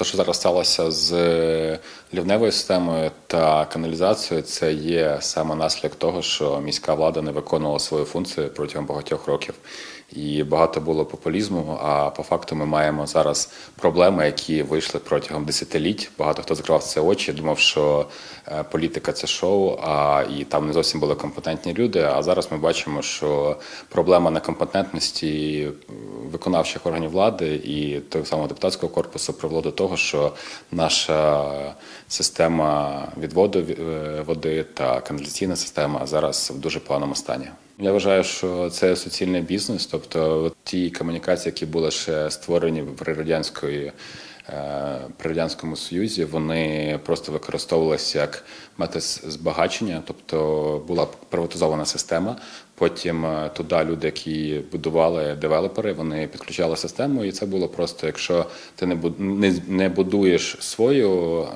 Те, що зараз сталося з лівневою системою та каналізацією, це є саме наслідок того, що міська влада не виконувала свою функцію протягом багатьох років. І багато було популізму. А по факту ми маємо зараз проблеми, які вийшли протягом десятиліть. Багато хто закривав це очі, думав, що е, політика це шоу, а і там не зовсім були компетентні люди. А зараз ми бачимо, що проблема некомпетентності виконавчих органів влади і того самого депутатського корпусу привело до того, що наша система відводу е, води та каналізаційна система зараз в дуже поганому стані. Я вважаю, що це суцільний бізнес, тобто ті комунікації, які були ще створені при радянської. е, При радянському союзі вони просто використовувалися як метод збагачення, тобто була приватизована система. Потім е, туди люди, які будували девелопери, вони підключали систему, і це було просто: якщо ти не не, не будуєш свою е,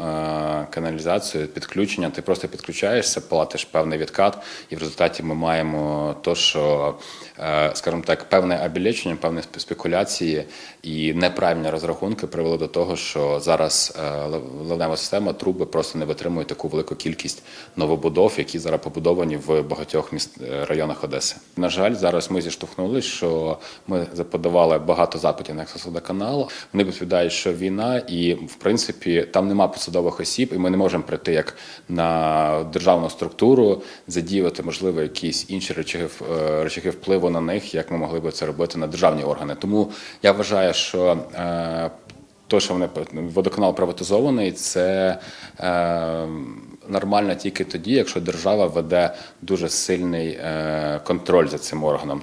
каналізацію, підключення, ти просто підключаєшся, платиш певний відкат, і в результаті ми маємо то, що, е, скажімо так, певне обілечення, певні спекуляції і неправильні розрахунки привели до того, що зараз е, ливнева система труби просто не витримує таку велику кількість новобудов, які зараз побудовані в багатьох міст е, районах Одеси. На жаль, зараз ми зіштовхнулися, що ми заподавали багато запитів на Ексосводоканал. Вони відповідають, що війна, і в принципі там нема посадових осіб, і ми не можемо прийти як на державну структуру, задіяти можливо якісь інші речаги, е, речаги впливу на них, як ми могли би це робити на державні органи. Тому я вважаю, що е, то, що вони водоканал приватизований, це е, нормально тільки тоді, якщо держава веде дуже сильний е, контроль за цим органом.